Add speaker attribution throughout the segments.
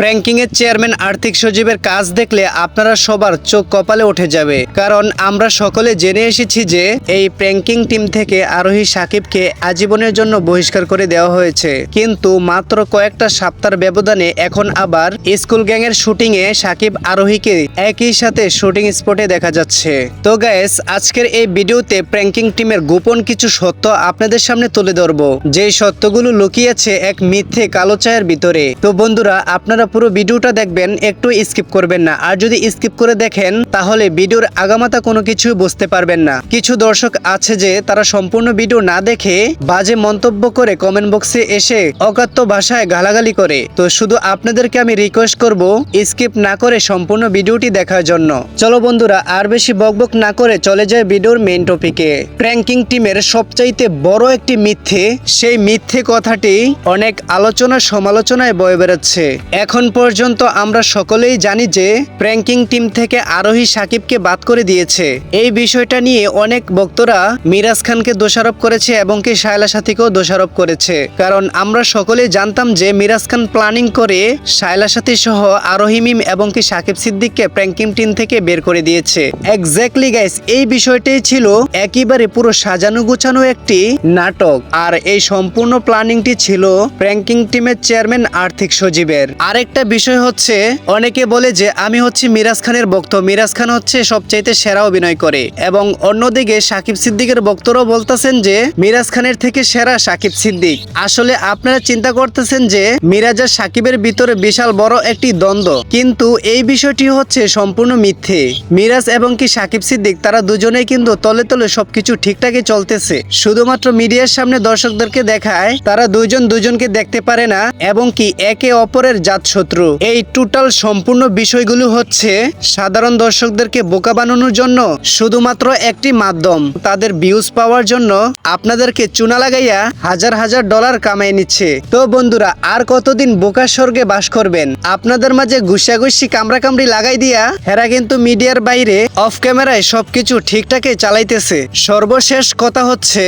Speaker 1: Pranking এর chairman আর্থিক সচিবের কাজ দেখলে আপনারা সবার চোখ কপালে উঠে যাবে। কারণ আমরা সকলে জেনে এসেছি যে এই প্র্যাঙ্কিং টিম থেকে আরোহী সাকিবকে আজীবনের জন্য বহিষ্কার করে দেওয়া হয়েছে। কিন্তু মাত্র কয়েকটা সপ্তাহের ব্যবধানে এখন আবার স্কুল গ্যাং এর শুটিং এ সাকিব আরোহীকে একই সাথে শুটিং স্পটে দেখা যাচ্ছে। তো গাইস আজকের এই ভিডিওতে প্র্যাঙ্কিং টিমের গোপন কিছু সত্য আপনাদের সামনে তুলে ধরবো। যেই সত্যগুলো লুকিয়েছে এক মিথ্যে কালো চায়ের ভিতরে। তো বন্ধুরা, আপনারা পুরো ভিডিওটা দেখবেন, একটু স্কিপ করবেন না। আর যদি স্কিপ করে দেখেন, তাহলে ভিডিওর আগামাতা কোনো কিছু বুঝতে পারবেন না। কিছু দর্শক আছে যে, তারা সম্পূর্ণ ভিডিও না দেখে বাজে মন্তব্য করে কমেন্ট বক্সে এসে অকাত্য ভাষায় গালাগালি করে। তো শুধু আপনাদেরকে আমি রিকোয়েস্ট করব স্কিপ না করে সম্পূর্ণ ভিডিওটি দেখার জন্য। চলো বন্ধুরা, আর বেশি বকবক না করে চলে যায় ভিডিওর মেইন টপিকে প্র্যাঙ্কিং টিমের সবচাইতে বড় একটি মিথ্যে, সেই মিথ্যে কথাটি অনেক আলোচনা সমালোচনায় বয়ে বেড়াচ্ছে। এখন পর্যন্ত আমরা সকলেই জানি যে প্র্যাঙ্কিং টিম থেকে আরোহী সাকিবকে বাদ করে দিয়েছে। এই বিষয়টা নিয়ে অনেক বক্তরা মিরাজ খানকে দোষারোপ করেছে এবং কি শায়লা সাথীকেও দোষারোপ করেছে। কারণ আমরা সকলেই জানতাম যে মিরাজ খান প্ল্যানিং করে শায়লা সাথী সহ আরোহী মিম এবং কি সাকিব সিদ্দিককে প্র্যাঙ্কিং টিম থেকে বের করে দিয়েছে। এক্স্যাক্টলি গাইস এই বিষয়টাই ছিল একেবারে পুরো সাজানো গুছানো একটি নাটক। আর এই সম্পূর্ণ প্ল্যানিংটি ছিল প্র্যাঙ্কিং টিমের চেয়ারম্যান আর্থিক সচিবের আরেকটা বিষয় হচ্ছে, অনেকে বলে যে আমি হচ্ছে মিরাজ খানের বক্ত মিরাজ খান হচ্ছে সবচাইতে সেরা অভিনয় করে। এবং অন্যদিকে সাকিব সিদ্দিকের বক্তরাও বলতেছেন যে, মিরাজ খানের থেকে সেরা সাকিব সিদ্দিক। আসলে আপনারা চিন্তা করতেছেন যে, মিরাজ আর সাকিবের ভিতরে বিশাল বড় একটি দ্বন্দ্ব। কিন্তু এই বিষয়টি হচ্ছে সম্পূর্ণ মিথ্যে। মিরাজ এবং কি সাকিব সিদ্দিক, তারা দুজনেই কিন্তু তলে তলে সবকিছু ঠিকঠাকই চলতেছে। শুধুমাত্র মিডিয়ার সামনে দর্শকদেরকে দেখায়, তারা দুইজন দুজনকে দেখতে পারে না। এবং কি একে অপরের জাত শত্রু। এই টোটাল সম্পূর্ণ বিষয়গুলো হচ্ছে সাধারণ দর্শকদেরকে বোকা বানানোর জন্য শুধুমাত্র একটি মাধ্যম। তাদের ভিউজ পাওয়ার জন্য আপনাদেরকে চুনা লাগাইয়া হাজার হাজার ডলার কামাই নিচ্ছে। তো বন্ধুরা, আর কতদিন বোকা স্বর্গে বাস করবেন? আপনাদের মাঝে ঘুষাঘুষি কামড়া কামড়ি লাগাই দিয়া হেরা কিন্তু মিডিয়ার বাইরে অফ ক্যামেরায় সবকিছু ঠিকঠাকই চালাইতেছে। সর্বশেষ কথা হচ্ছে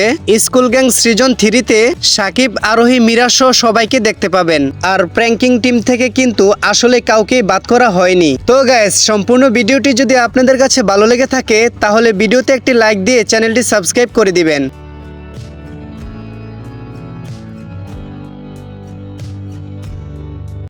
Speaker 1: স্কুল গ্যাং সৃজন থ্রিতে সাকিব, আরোহী, মিরা সহ সবাইকে দেখতে পাবেন। আর প্র্যাঙ্কিং টিম থেকে কিন্তু আসলে কাউকে বাদ করা হয়নি। তো গ্যাস সম্পূর্ণ ভিডিওটি যদি আপনাদের কাছে ভালো লেগে থাকে, তাহলে ভিডিওতে একটি লাইক দিয়ে চ্যানেলটি সাবস্ক্রাইব করে দিবেন।